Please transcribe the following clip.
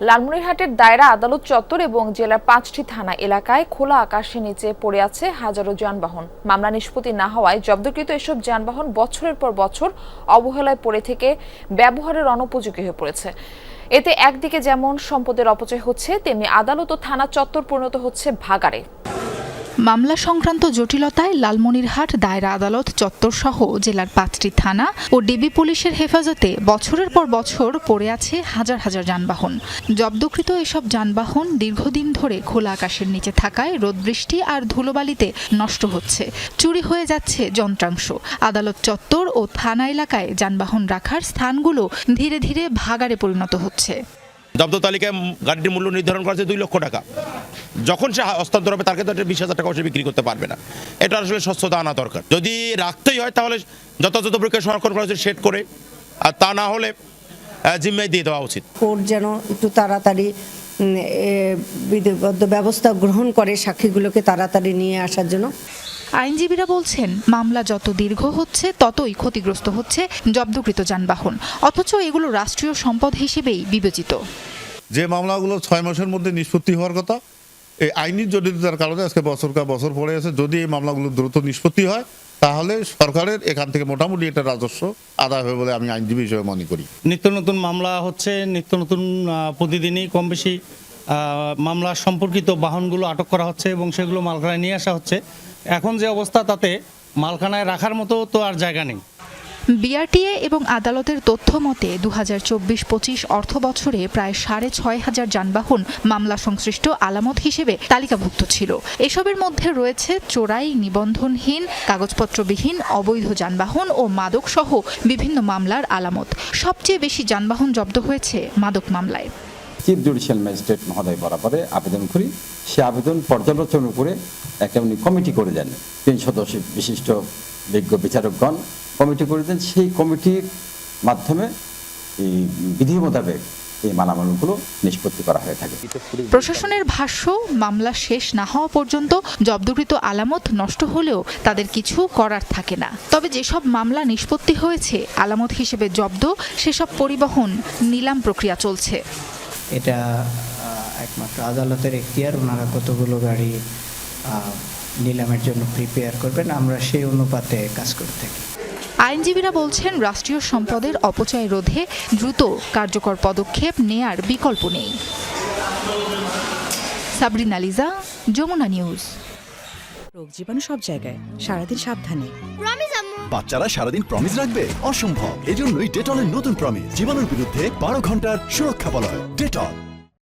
লালমনিরহাটের দায়রা আদালত চত্বর এবং জেলার পাঁচটি থানা এলাকায় খোলা আকাশের নিচে পড়ে আছে হাজারো যানবাহন। মামলা নিষ্পত্তি না হওয়ায় জব্দকৃত এসব যানবাহন বছরের পর বছর অবহেলায় পড়ে থেকে ব্যবহারের অনুপযোগী হয়ে পড়েছে। এতে একদিকে যেমন সম্পদের অপচয় হচ্ছে, তেমনি আদালত ও থানা চত্বর পরিণত হচ্ছে ভাগাড়ে। মামলা সংক্রান্ত জটিলতায় লালমনিরহাট দায়রা আদালত চত্বর সহ জেলার পাঁচটি থানা ও ডিবি পুলিশের হেফাজতে বছরের পর বছর পড়ে আছে হাজার হাজার যানবাহন। জব্দকৃত এসব যানবাহন দীর্ঘদিন ধরে খোলা আকাশের নিচে থাকায় রোদ বৃষ্টি আর ধুলোবালিতে নষ্ট হচ্ছে। চুরি হয়ে যাচ্ছে যন্ত্রাংশ। আদালত চত্বর ও থানা এলাকায় যানবাহন রাখার স্থানগুলো ধীরে ধীরে ভাগাড়ে পরিণত হচ্ছে। জব্দ তালিকায় গাড়িটির মূল্য নির্ধারণ করা দুই লক্ষ টাকা। যখন সে হস্তান্তর হবে, তার ক্ষেত্রে বিশ হাজার টাকা বিক্রি করতে পারবে না। এটা আসলে স্বচ্ছতা আনা দরকার। যদি রাখতেই হয়, তাহলে যথাযথ প্রক্রিয়া সংরক্ষণ করা হচ্ছে সেট করে, আর তা না হলে জিম্মায় দিয়ে দেওয়া উচিত। কোর্ট যেন একটু তাড়াতাড়ি বিধিবদ্ধ ব্যবস্থা গ্রহণ করে সাক্ষীগুলোকে তাড়াতাড়ি নিয়ে আসার জন্য। আইনজীবীরা বলছেন মামলা যত দীর্ঘ হচ্ছে ততই ক্ষতিগ্রস্ত হচ্ছে জব্দকৃত যানবাহন। অথচ এগুলো রাষ্ট্রীয় সম্পদ হিসেবেই বিবেচিত। যে মামলাগুলো ছয় মাসের মধ্যে নিষ্পত্তি হওয়ার কথা এই আইনি জটিলতার কারণে আজকে বছর কা বছর পড়ে আছে। যদি এই মামলাগুলো দ্রুত নিষ্পত্তি হয় তাহলে সরকারের এখান থেকে মোটামুটি এটা রাজস্ব আদায় হবে বলে আমি আইনজীবী হিসেবে মনে করি। নিত্য নতুন মামলা হচ্ছে নিত্য নতুন প্রতিদিনই কম বেশি মামলা সম্পর্কিত বাহনগুলো আটক করা হচ্ছে এবং সেগুলো মালখানায় নিয়ে আসা হচ্ছে। এখন যে অবস্থা তাতে মালখানায় রাখার মতো তো আর জায়গা নেই। বিআরটিএ এবং আদালতের তথ্য মতে দু হাজার চব্বিশ পঁচিশ অর্থ বছরে প্রায় সাড়ে ছয় হাজার যানবাহন মামলা সংশ্লিষ্ট আলামত হিসেবে তালিকাভুক্ত ছিল। এসবের মধ্যে রয়েছে চোরাই, নিবন্ধনহীন, কাগজপত্রবিহীন, অবৈধ যানবাহন ও মাদক সহ বিভিন্ন মামলার আলামত। সবচেয়ে বেশি যানবাহন জব্দ হয়েছে মাদক মামলায়। চিফ জুডিশিয়াল ম্যাজিস্ট্রেট মহোদয় বরাবরে আবেদন করি। সে আবেদন পর্যালোচনা করে একটা উনি কমিটি করে দেন। তিন সদস্য বিশিষ্ট বিজ্ঞ বিচারকগণ কমিটি করে দেন। সেই কমিটির মাধ্যমে এই বিধি মোতাবেক এই মালামালগুলো নিষ্পত্তি করা হয়ে থাকে। প্রশাসনের ভাষ্য, মামলা শেষ না হওয়া পর্যন্ত জব্দকৃত আলামত নষ্ট হলেও তাদের কিছু করার থাকে না। তবে যেসব মামলা নিষ্পত্তি হয়েছে, আলামত হিসেবে জব্দ, সেসব পরিবহন, নিলাম প্রক্রিয়া চলছে। এটা একমাত্র আদালতের এখতিয়ার। ওনারা কতগুলো গাড়ি নিলামের জন্য প্রিপেয়ার করবেন, আমরা সেই অনুপাতে কাজ করে থাকি। আইনজীবীরা বলছেন, রাষ্ট্রীয় সম্পদের অপচয় রোধে দ্রুত কার্যকর পদক্ষেপ নেয়ার বিকল্প নেই। সাবরিনা লিজা যমুনা নিউজ। রোগ জীবাণু সব জায়গায় সারাদিন সাবধানে। বাচ্চারা সারাদিন প্রমিস রাখবে? অসম্ভব। এজন্যই ডেটলের নতুন প্রমিস জীবাণুর বিরুদ্ধে বারো ঘণ্টার সুরক্ষা বলয়। ডেটল